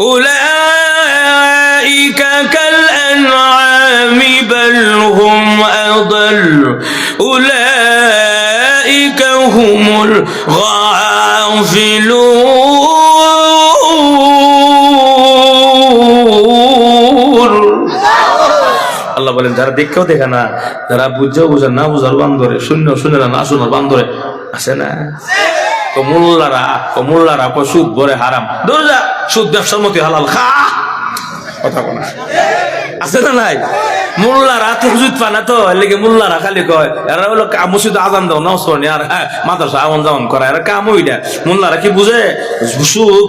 أولئك كالأنعام بل هم أضل أولئك هم الغافلون আল্লাহ বলেন যারা দেখেও দেখে না যারা বুঝেও বুঝে না বুঝার বান্ধরে শূন্য শুনে না না শোনার বান্ধরে আছে না তো মোল্লারা ও মোল্লারা কো সুদ ভরে হারাম। দূর যা সুদ ব্যবসার মতো হালাল। খা! কথা কোনা আছে না নাই? মোল্লারা তো হুজুত পা না তো লেগে খালি কয় আজান দাও হ্যাঁ মাদ্রাসা কাম মোল্লারা কি সুদ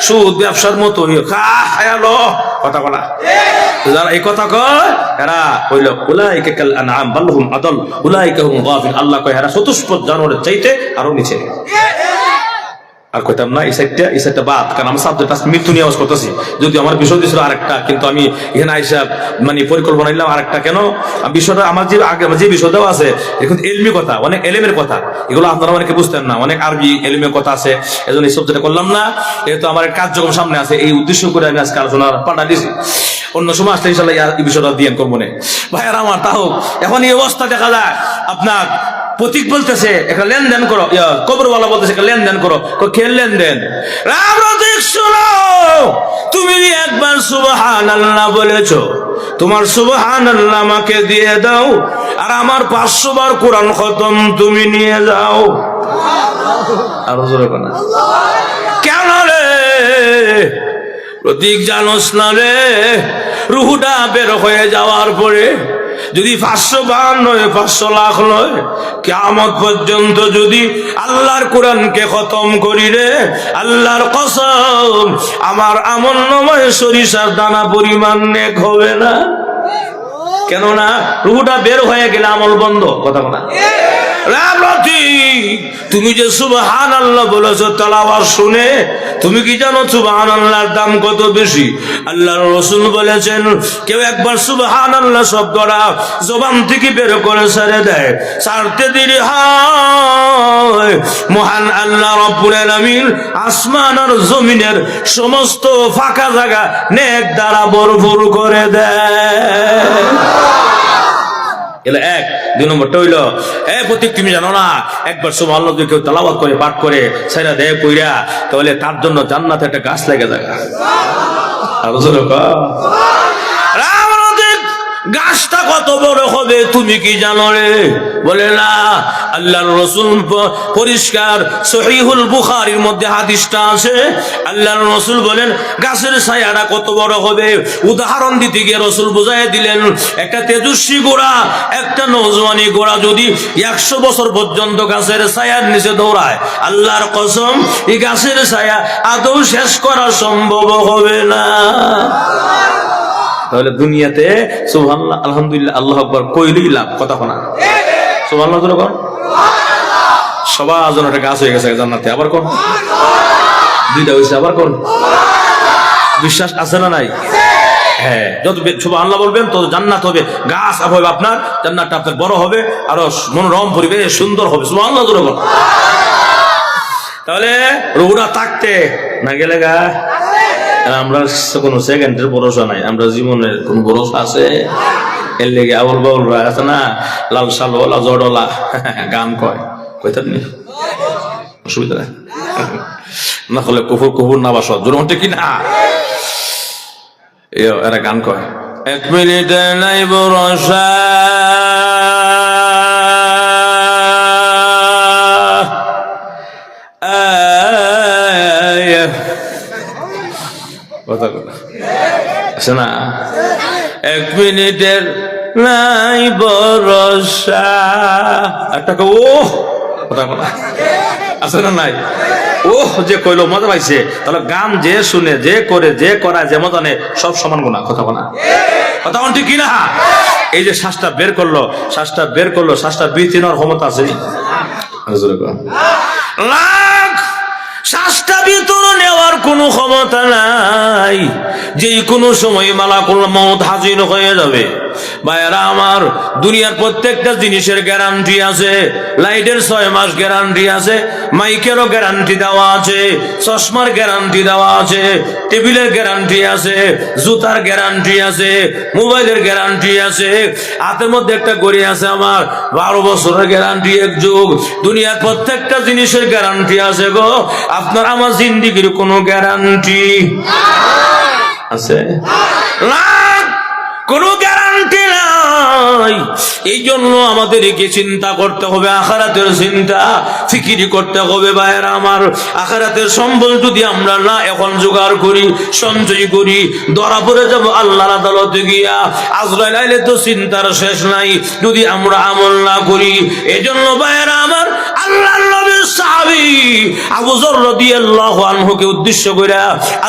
সুদ খা কথা বলা যারা এই কথা কয়, এরা হইল কাল আনআম বালহুম আদল, উলাইকা হুম গাফিল। আল্লাহ কয়, এরা চতুষ্পদ জানোয়ারের চাইতে আরও নিচে। আর কইতাম, না, এই সাইডটা এই সাইডটা বাদ, কারণ আমার সাবজেক্ট আজকে মৃত্যু নিয়ে আওয়াজ করতেছি। যদি আমার বিষয় দিয়েছিল আরেকটা, কিন্তু আমি এখানে আইসা মানে পরিকল্পনা নিলাম আরেকটা, কেন? বিষয়টা, আমার যে, আগে যে বিষয়টাও আছে এখন এলমি কথা, অনেক এলেমের কথা। এগুলো আপনারা অনেকে বুঝতেন না, অনেক আরবি এলিমের কথা আছে। এজন্য এই সাবজেক্টটা করলাম না। যেহেতু আমার কার্যক্রম সামনে আছে, এই উদ্দেশ্য করে আমি আজকে আলোচনা পাল্টা দিয়েছি। অন্য সময় আসলে ইনশাল্লাহ এই বিষয়টা দিয়ে করব না। ভাইয়ার আমার, তাও, এখন এই অবস্থা দেখা যায়। আপনার প্রতীক বলতেছে একটা লেনদেন করো। কবরওয়ালা বলতেছে একটা লেনদেন করো। কে লেনদেন? তুমি একবার সুবহান আল্লাহ বলেছ, তোমার সুবহান আল্লাহ আমাকে দিয়ে দাও, আর আমার পাঁচশো বার কোরআন খতম তুমি নিয়ে যাও। আরও কেন রে? প্রতীক জানোস না রে? রুহুটা বের হয়ে যাওয়ার পরে যদি পাঁচশো বান নয় পাঁচশো লাখ নয় কেমন পর্যন্ত যদি আল্লাহর কোরআনকে খতম করি রে, আল্লাহর কসম, আমার আমন নময় সরিষার দানা পরিমাণ নেক হবে না? কেননা রুহুটা বের হয়ে গেলে আমল বন্ধ, কথা বলা? তুমি যে সুবহান আল্লাহ বলেছ তালাওয়ার শুনে তুমি কি জানো সুবহান আল্লাহর দাম কত বেশি? আল্লাহর রসুল বলেছেন, কেউ একবার সুবহান আল্লাহ শব্দটা জবান থেকে বের করে ছেড়ে দেয়, ছাড়তে দেরি হয়। মহান আল্লাহ রব্বুল আলামিন আসমান আর জমিনের সমস্ত ফাঁকা জায়গা নেক দ্বারা ভরপুর করে দেয়। এলে এক দুই নম্বরটা হইল এ প্রতীক তুমি জানো না একবার সব আল্লাহ যদি কেউ তালাবাদ করে পাঠ করে সেরা দেয় কইরা তাহলে তার জন্য জান্নাতে একটা গাছ লেগে যায় আর গাছটা কত বড় হবে, তুমি কি জানো রে? বলে, না, আল্লাহর রসুল পরিষ্কার সহিহুল বুখারির মধ্যে হাদিসটা আছে। আল্লাহর রসুল বলেন, গাছের ছায়াটা কত বড় হবে? উদাহরণ দিতে গিয়ে রসুল বুঝাই দিলেন, একটা তেজস্বী গোড়া, একটা নজওয়ানি গোড়া যদি একশো বছর পর্যন্ত গাছের ছায়ার নিচে দৌড়ায়, আল্লাহর কসম, এই গাছের ছায়া আদৌ শেষ করা সম্ভব হবে না। তাহলে দুনিয়াতে সুবহানাল্লাহ, আলহামদুলিল্লাহ, আল্লাহ আকবার কইলই লাভ, কথা কোনা। সুবহানাল্লাহ কোন। সবার জন্য একটা গাছ হয়ে গেছে জান্নাতে, আবার কোন। দুইটা হয়েছে আবার কোন। বিশ্বাস আছে না নাই? হ্যাঁ যত সুবহানাল্লাহ বলবেন, তত জান্নাত হবে। গাছ হবে আপনার, জান্নাতটা আপনার বড় হবে, আরও মনোরম পরিবেশ, সুন্দর হবে। কোন। তাহলে রোগটা থাকতে না গেলে গা? আমরা কোনো সেকেন্ডের ভরসা নাই। আমরা জীবনের ভরসা আছে? এর লেগে আবল বাউল আছে না, লাল সালওয়ালা জড়ওয়ালা গান কয়। নি? অসুবিধা নাই। না হলে কুকুর কুকুর না বাস। জোর কি না? এরা গান কয়। এক মিনিটে নাই ভরসা। আছে না এক মিনিটের নাই বরসা একটা ও কথা কথা আছে না নাই? ও যে কইলো, মজা পাইছে। তাহলে গান যে শুনে, যে করে, যে করায়, যে মজা নেয়, সব সমান গুণা কথা বলা। কথা বল ঠিক কিনা এই যে শ্বাসটা বের করল, শ্বাসটা বের করল, শ্বাসটা বৃত্তি ক্ষমতা আছে। কর। লাখ শ্বাসটা ভিতর নেওয়ার কোনো ক্ষমতা নাই। যে কোনো সময় মালাকুল মত হাজির হয়ে যাবে। ভাইয়েরা আমার দুনিয়ার প্রত্যেকটা জিনিসের গ্যারান্টি আছে। লাইটের ছয় মাস গ্যারান্টি আছে মাইকেরও গ্যারান্টি দেওয়া আছে চশমার গ্যারান্টি দেওয়া আছে টেবিলের গ্যারান্টি আছে জুতার গ্যারান্টি আছে মোবাইলের গ্যারান্টি আছে। হাতের মধ্যে একটা গড়ি আছে আমার বারো বছরের গ্যারান্টি এক যুগ। দুনিয়ার প্রত্যেকটা জিনিসের গ্যারান্টি আছে গো। আপনার আমার জিন্দিগির কোনো গ্যারান্টি আছে? না কোনো গ্যারান্টি নাই। এই জন্য আমাদেরকে চিন্তা করতে হবে, আখারাতের চিন্তা ফিকিরি করতে হবে ভাইয়ের আমার। আখারাতের সম্বল যদি আমরা না এখন জোগাড় করি, সঞ্চয় করি, ধরা পড়ে যাব আল্লাহর আদালতে গিয়া। আজরাইল আইলে তো চিন্তার শেষ নাই, যদি আমরা আমল না করি। এজন্য ভাইয়ের আমার আল্লাহর নবীর উদ্দেশ্য করে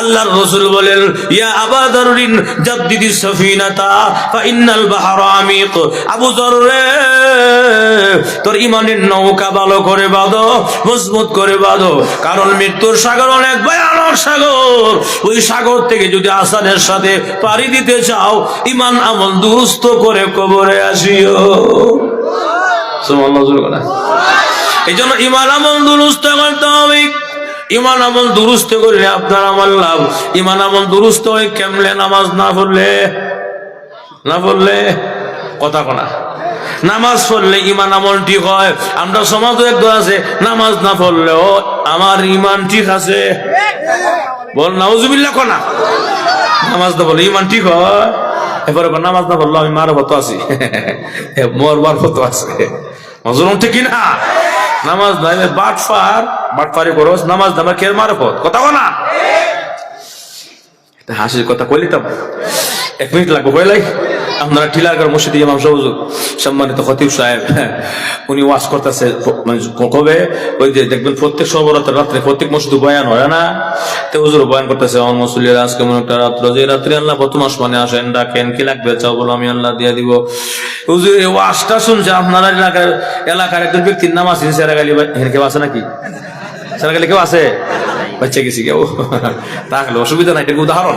আল্লাহর রাসূল বলেন, ইয়া আবা দাররিন জাদ্দিদিস সাফিনাতা তোর ইমানের নৌকা ভালো করে বাঁধো, মজবুত করে বাঁধো। কারণ মৃত্যুর সাগর অনেক ভয়ানক সাগর। ওই সাগর থেকে যদি আসানের সাথে পাড়ি দিতে চাও, ইমান, আমল দুরুস্ত করে কবরে আসিও। এই জন্য ইমান, আমল দুরুস্ত করতে হবে ইমান, আমল দুরুস্ত করলে আপনার আমার লাভ। ইমান, আমল দুরুস্ত হয় কেমলে নামাজ না পড়লে? না পড়লে কথা কনা। নামাজ পড়লে ইমান আমল ঠিক হয়, আমরা সমাজও একদম আছে, নামাজ না পড়লেও আমার ইমান ঠিক আছে। বল, নাউজুবিল্লাহ কনা। নামাজ না পড়লে ইমান ঠিক হয়। এবারে নামাজ না পড়লে আমি মার ভত আছি। মরবার আছে। ঠিক না নামাজ নাই বাটফার বাটফারি করো নামাজ দামা কে মার কথা কনা? হাসির কথা কইলি তো এক মিনিট লাগবে, কইলাই। আপনারা টিলারগার মসজিদে ইমাম সাহেব সম্মানিত খতিব সাহেব হ্যাঁ, উনি ওয়াজ করতেছে মানে কবে? ওই যে দেখবেন প্রত্যেক সবরাতের রাত্রে প্রত্যেক মসজিদে বয়ান হয় না? তো হুজুর বয়ান করতেছে আমার মুসলির আজ কেমন একটা রাত্র যে রাত্রে আল্লাহ প্রথম আসমানে আসেন ডাকেন কি লাগবে? চাও বলো আমি আল্লাহ দিয়ে দিব। হুজুর এই ওয়াজটা শুনছে আপনার এলাকার এলাকার একজন ব্যক্তির নাম আছে সেরাগালি এখানে কেউ আছে নাকি? সেরাগালি কেউ আছে? বাচ্চা গেছি কেউ। তাহলে অসুবিধা নাই এটা উদাহরণ।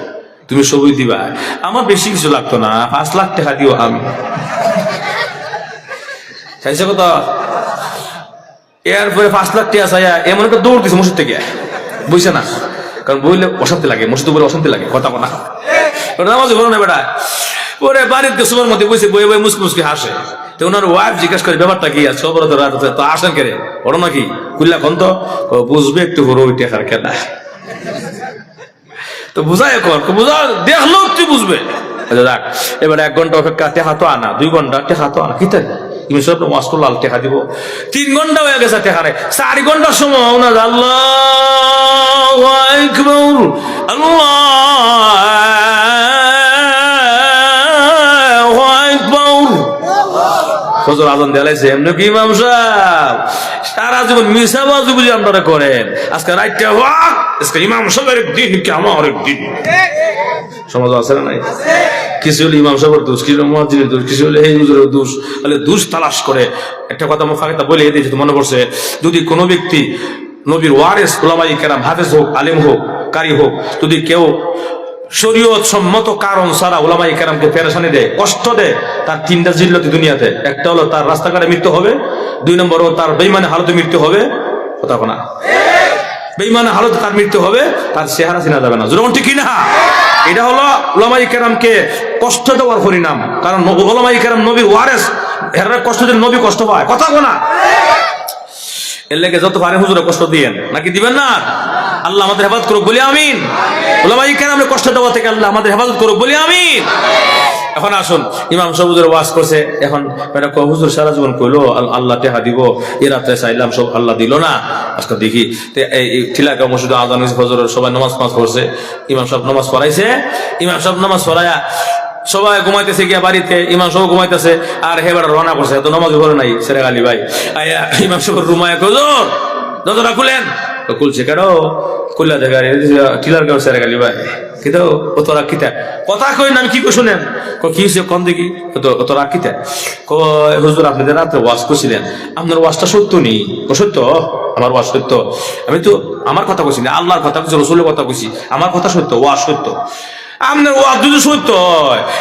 তুমি সবই দিবা। আমার বেশি কিছু লাগতো না, পাঁচ লাখ টাকা দিও আমি। এরপরে পাঁচ লাখ টাকা চাইয়া এমন একটা দৌড় দিছে মসজিদ থেকে। বুঝছে না? কারণ বইলে অশান্তি লাগে, মসজিদ বলে অশান্তি লাগে, কথা বলা। নামাজ বলো না বেটা। বাড়িতে সুমার মধ্যে বসে বই বই মুসকি মুসকি হাসে। তো ওনার ওয়াইফ জিজ্ঞাসা করে, ব্যাপারটা কি? আছে খবর তো আসেন কেরে? ওরা নাকি? কুল্লা কন তো? ও, বুঝবে একটু ওই টেকার খেলা তো বুঝাই এখন বুঝা দেখল তুই বুঝবে। আচ্ছা যাক এবার এক ঘণ্টা অপেক্ষা টেকা তো আনা। দুই ঘণ্টা টেকা তো আনা। আল টেকা দিব। তিন ঘণ্টা হয়ে গেছে ফজর আজান দেলাইছে এমনি কি ইমাম সাহেব? সারা জীবন মিশা বাজু বুঝি আপনারা করেন। আজকে রাইটটা সমাজ আছে না নাই? ইমাম দোষ হলে এই দোষ। তাহলে করে। একটা কথা বলে মনে যদি কোনো ব্যক্তি নবীর ওয়ারেস ওলামাই কেরাম, হাফেজ হোক, আলিম হোক, কারি হোক, যদি কেউ শরীয়ত সম্মত কারণ ছাড়া ওলামাই কেরামকে পেরেশানি দেয়, কষ্ট দেয়, তার তিনটা জিল্লতি দুনিয়াতে, একটা হলো তার রাস্তাঘাটে মৃত্যু হবে, দুই নম্বর তার বেইমানে হালতে মৃত্যু হবে, কথা না বেইমানে হালত তার মৃত্যু হবে? তার চেহারা চিনা যাবে না। যেরকম ঠিক না এটা হলো ওলামাই কেরামকে কষ্ট দেওয়ার পরিণাম। কারণ ওলামাই কেরাম নবী ওয়ারেস। এরা কষ্ট দিলে নবী কষ্ট পায়। কথা না। এর লেগে যত পারে হুজুরে কষ্ট দিয়েন। নাকি দিবেন না? আল্লাহ আমাদের হেফাজত করুক, বলি আমিন। কেন আল্লাহ আমাদের হেফাজত করুক, বলি আমিন। এখন আসুন, ইমাম সবুজের ওয়াজ করছে, এখন হুজুর সারা জীবন কইলো আল্লাহ টেহা দিব, এ রাত্রে চাইলাম সব আল্লাহ দিল না। আজকে দেখি এই ঠিলাকা মসজিদ আদান সবাই নামাজ নামাজ করছে। ইমাম সাহেব নামাজ পড়াইছে, ইমাম সাহেব নামাজ পড়ায়া সবাই ঘুমাইতেছে গিয়া বাড়িতে, ইমাম সব ঘুমাইতেছে, আর হেবার রওনা করছে, এত নমাজ পড়ে নাই, সেরে আলী ভাই। আয়া ইমাম সব রুমায় কজোর দরজাটা খুলেন। তো খুলছে কেন খুললা দেখা টিলার গাঁও সেরে আলী ভাই কিন্তু ও তোরা কিতা কথা কই আমি কি কই শুনেন ক কি হয়েছে কন দেখি ও তো- ও তোরা কিতা কয় হুজুর আপনি যে ওয়াজ করছিলেন আপনার ওয়াজটা সত্য নেই ও সত্য আমার ওয়াজ সত্য আমি তো আমার কথা কইছি না আল্লাহর কথা কইছি রসুলের কথা কইছি আমার কথা সত্য ওয়াজ সত্য আপনার ওয়াজ যদি সত্য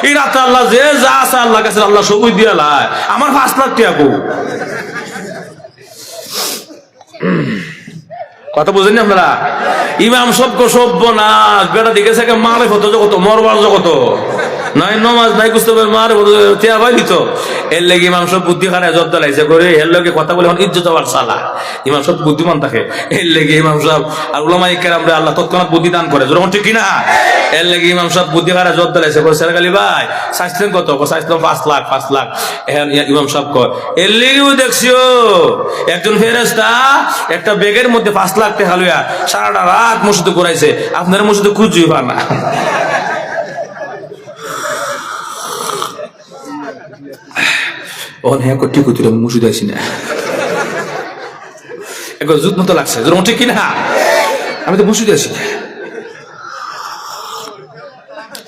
এই রাতে আল্লাহ যে যা আছে আল্লাহ কাছে আল্লাহ সবই দিয়া লাই আমার ফার্স্ট লাখ কো কথা বুঝেন আপনারা? ইমাম সবকে সভ্য না বেটা দিকে মারে কত জগত মরবার জগত। নাই নমাজ নাই কুস্তে মারে ফতো টিয়া ভাই দিত। এর লেগে ইমাম সব বুদ্ধি খানায় জব দালাইছে করে এর লগে কথা বলে এখন ইজ্জত হওয়ার সালা ইমাম সব বুদ্ধিমান থাকে। এর লেগে ইমাম সাহেব, আর উলামাই কেরাম রে আল্লাহ তৎক্ষণাৎ বুদ্ধি দান করে যখন ঠিক কিনা? এর লেগে ইমাম সাহেব বুদ্ধি খানায় জব দালাইছে করে সেরাগালি ভাই স্বাস্থ্য কত? স্বাস্থ্য পাঁচ লাখ পাঁচ লাখ। এখন ইমাম সাহেব কয়, এর লেগেও দেখছিও একজন ফেরেস্তা একটা বেগের মধ্যে পাঁচ লাখ টাকা লইয়া সারাটা রাত মসজিদে করাইছে আপনার মসজিদে খুঁজুই পান না। ও হ্যাঁ কটি কুতুরে মসজিদে আইসি না। একবার জুত মতো লাগছে। যেরকম ঠিক কিনা? আমি তো মসজিদে আছি না।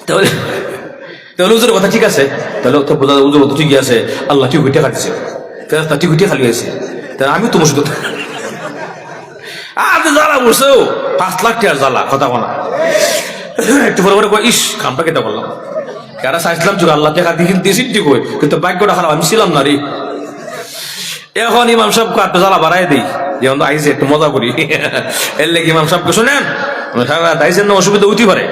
তাহলে তাহলে কথা ঠিক আছে? তাহলে তো বোঝা উজুর কথা ঠিকই আছে। আল্লাহ ঠিক হইতে খাটিছে ফেরাস্তা ঠিক হইতে খালি হয়েছে। তাহলে আমি তো মসজিদ আপনি জ্বালা বলছো পাঁচ লাখ টাকার জ্বালা, কথা বলা। একটু পরে পরে ইস, খামটা কেটে বললাম কেরা চাইছিলাম চুর আল্লাহ দেখা দিয়ে দিয়েছি ঠিক হই কিন্তু ভাগ্যটা খারাপ, আমি ছিলাম না রে। এখন ইমাম সাহেব একটু জ্বালা বাড়াই দিই, যেমন আইসে, একটু মজা করি। এর লেগে ইমাম সাহেবকে শোনেন দাইছেন না, অসুবিধা উঠতে পারে,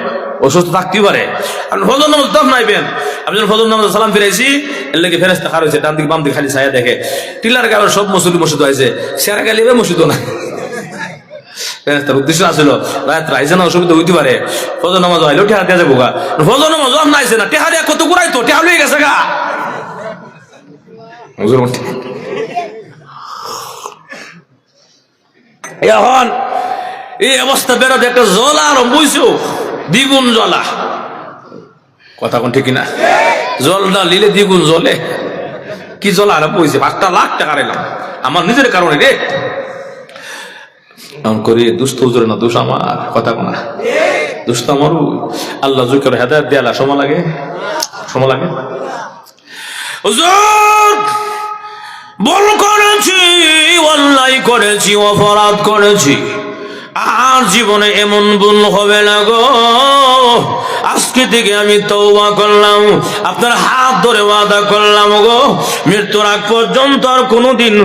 অসুস্থ থাকতেই পারে। আপনি ফজর নামাজ দম নাইবেন আমি যখন ফজর নামাজ সালাম ফিরাইছি, এর লেগে ফেরেস্তা খার হয়েছে, ডান দিকে বাম দিকে খালি ছায়া দেখে। টিলার গালো সব মসুরি মসজিদ হয়েছে সেরা গেলে মসজিদ না ফেরেস্তার উদ্দেশ্য না অসুবিধা হইতে পারে ফজর নামাজ হইলেও টেহা দেওয়া যাব গা ফজর নামাজ দম নাইছে না টেহা দেয়া কত তো, টেহা গেছে গা। এখন এই অবস্থা বেরোতে একটা জলা আরম্ভ হইছো দ্বিগুণ জলা কথা কোন ঠিক না জলটা লিলে দ্বিগুণ জলে কি জল আরম্ভ হয়েছে পাঁচটা লাখ টাকা এলাম আমার নিজের কারণে রে করি উজরে না দোষ আমার কথা কোনা। আল্লাহ জুকের হেদায়ত সময় লাগে? সময় লাগে? বল করেছি, অন্যায় করেছি, অপরাধ করেছি। আর জীবনে এমন ভুল হবে না গো। আজকে থেকে আমি তৌবা করলাম। আপনার হাত ধরে ওয়াদা করলাম গো মৃত্যুর আগ পর্যন্ত আর কোনোদিন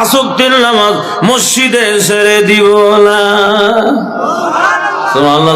আসক্তির নামাজ মসজিদে সেরে দিব না। আল্লাহ